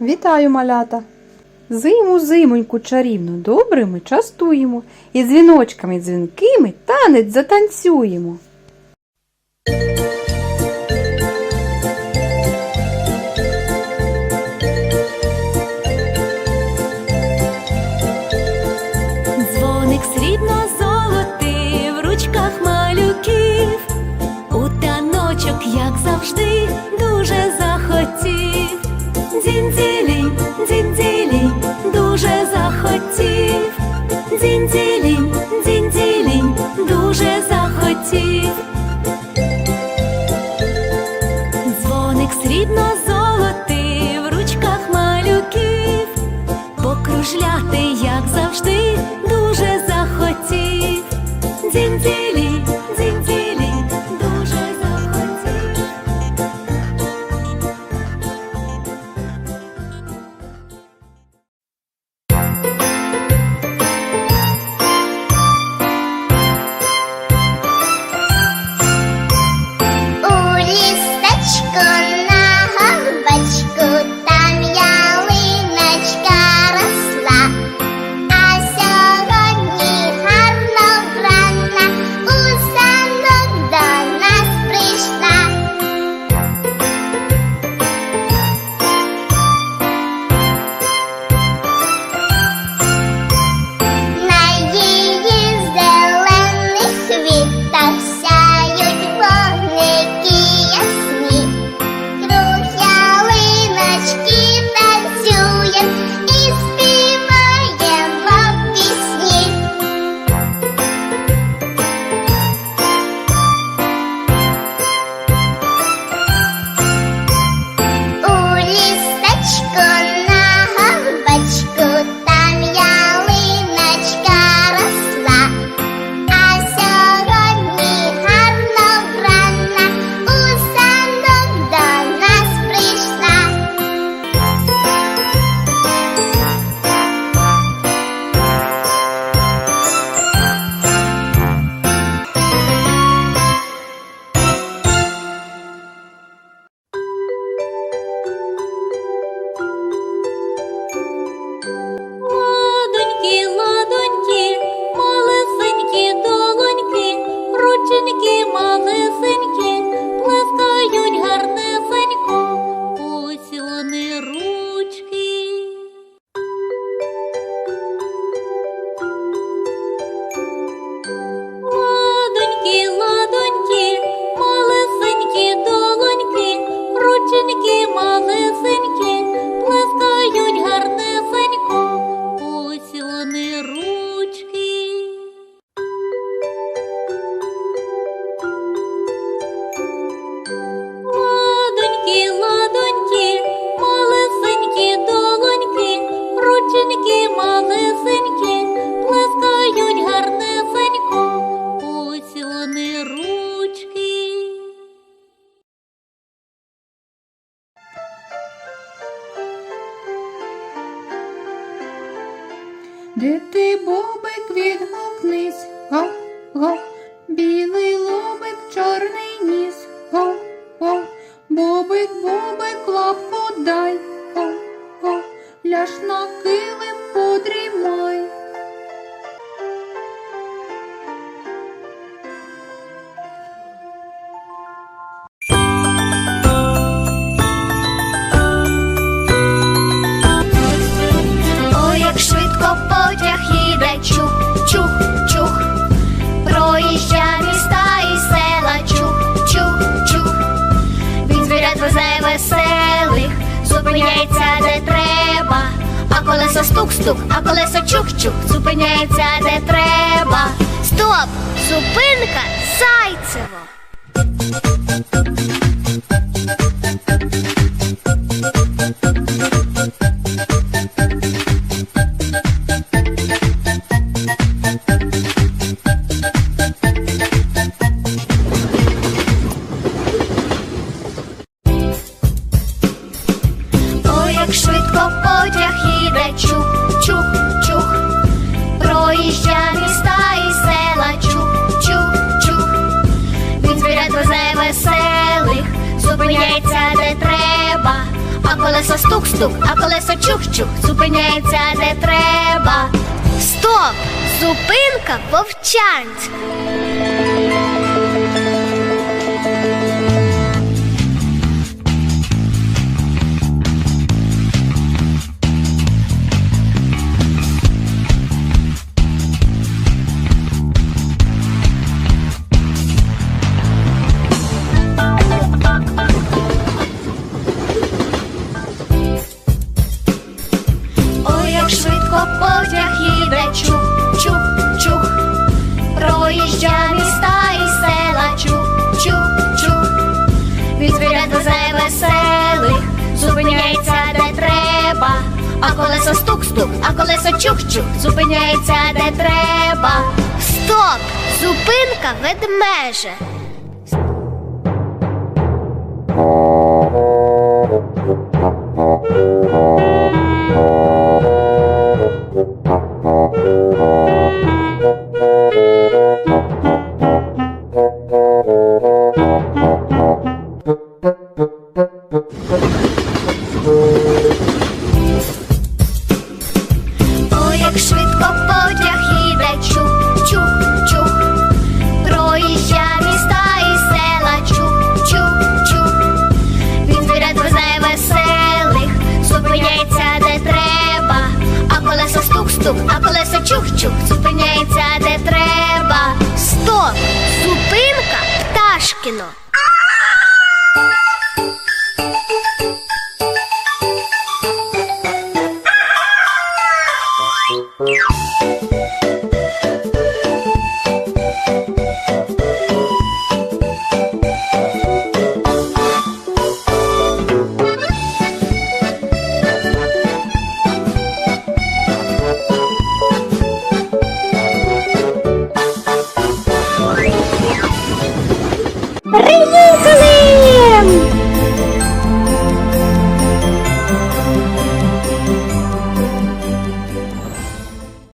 Вітаю малята! Зиму зимоньку чарівну добре ми частуємо і дзвіночками дзвінкими танець затанцюємо. Дзвоник срібно золотий в ручках малюків, у таночок, як завжди, дуже захотів. Дзіндзілі, дзіндзілі, дуже захотів, Дзіндзілі, дзіндзілі, дуже захотів. Дзвоник срібно золотий в ручках малюків, покружляти, як завжди. дарує. Де ти бубик відгукнись, го, го, білий лобик чорний. колесо стук-стук, а колесо чук-чук зупиняється де треба. Стоп! Зупинка сайцево. Зупиняється, де треба, а колесо стук-стук, а колесо чух-чух, зупиняється де треба. Стоп! Зупинка повчанська. Потяг їде чух, чух, чух. Проїжджа міста і села чух, чух, чух. Від звірят везе веселих, зупиняється де треба. А колесо стук-стук, а колесо чух-чух, зупиняється де треба. Стоп! Зупинка ведмеже. no.